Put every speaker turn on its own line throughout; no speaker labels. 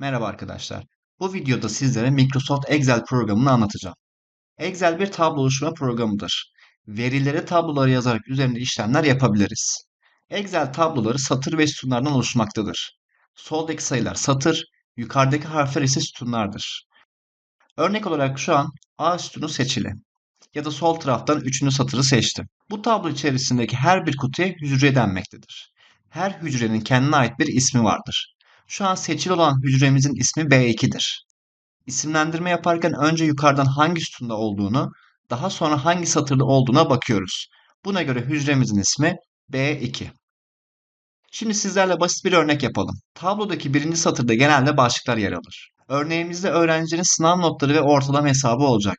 Merhaba arkadaşlar. Bu videoda sizlere Microsoft Excel programını anlatacağım. Excel bir tablo oluşturma programıdır. Verileri tablolara yazarak üzerinde işlemler yapabiliriz. Excel tabloları satır ve sütunlardan oluşmaktadır. Soldaki sayılar satır, yukarıdaki harfler ise sütunlardır. Örnek olarak şu an A sütunu seçili ya da sol taraftan 3. satırı seçtim. Bu tablo içerisindeki her bir kutuya hücre denmektedir. Her hücrenin kendine ait bir ismi vardır. Şu an seçili olan hücremizin ismi B2'dir. İsimlendirme yaparken önce yukarıdan hangi sütunda olduğunu, daha sonra hangi satırda olduğuna bakıyoruz. Buna göre hücremizin ismi B2. Şimdi sizlerle basit bir örnek yapalım. Tablodaki birinci satırda genelde başlıklar yer alır. Örneğimizde öğrencinin sınav notları ve ortalama hesabı olacak.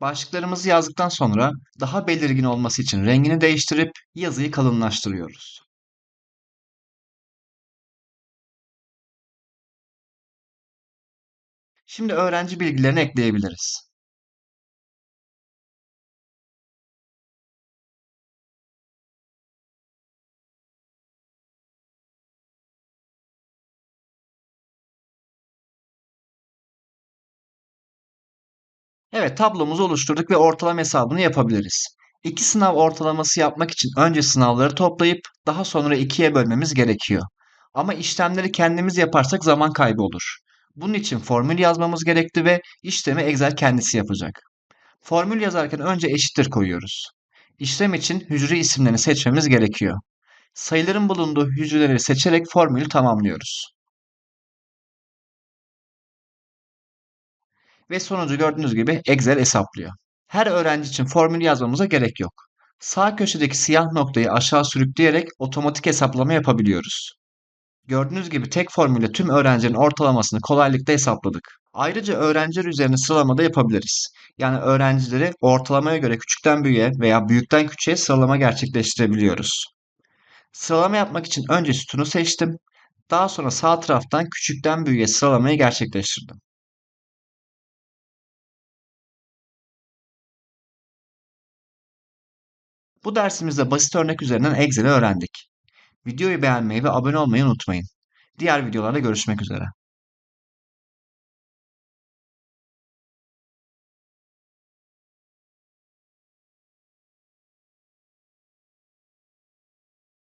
Başlıklarımızı yazdıktan sonra daha belirgin olması için rengini değiştirip yazıyı kalınlaştırıyoruz. Şimdi öğrenci bilgilerini ekleyebiliriz. Evet, tablomuzu oluşturduk ve ortalama hesabını yapabiliriz. İki sınav ortalaması yapmak için önce sınavları toplayıp daha sonra ikiye bölmemiz gerekiyor. Ama işlemleri kendimiz yaparsak zaman kaybı olur. Bunun için formül yazmamız gerekti ve işlemi Excel kendisi yapacak. Formül yazarken önce eşittir koyuyoruz. İşlem için hücre isimlerini seçmemiz gerekiyor. Sayıların bulunduğu hücreleri seçerek formülü tamamlıyoruz. Ve sonucu gördüğünüz gibi Excel hesaplıyor. Her öğrenci için formül yazmamıza gerek yok. Sağ köşedeki siyah noktayı aşağı sürükleyerek otomatik hesaplama yapabiliyoruz. Gördüğünüz gibi tek formülle tüm öğrencilerin ortalamasını kolaylıkla hesapladık. Ayrıca öğrenciler üzerine sıralama da yapabiliriz. Yani öğrencileri ortalamaya göre küçükten büyüğe veya büyükten küçüğe sıralama gerçekleştirebiliyoruz. Sıralama yapmak için önce sütunu seçtim. Daha sonra sağ taraftan küçükten büyüğe sıralamayı gerçekleştirdim. Bu dersimizde basit örnek üzerinden Excel'i öğrendik. Videoyu beğenmeyi ve abone olmayı unutmayın. Diğer videolarda görüşmek üzere.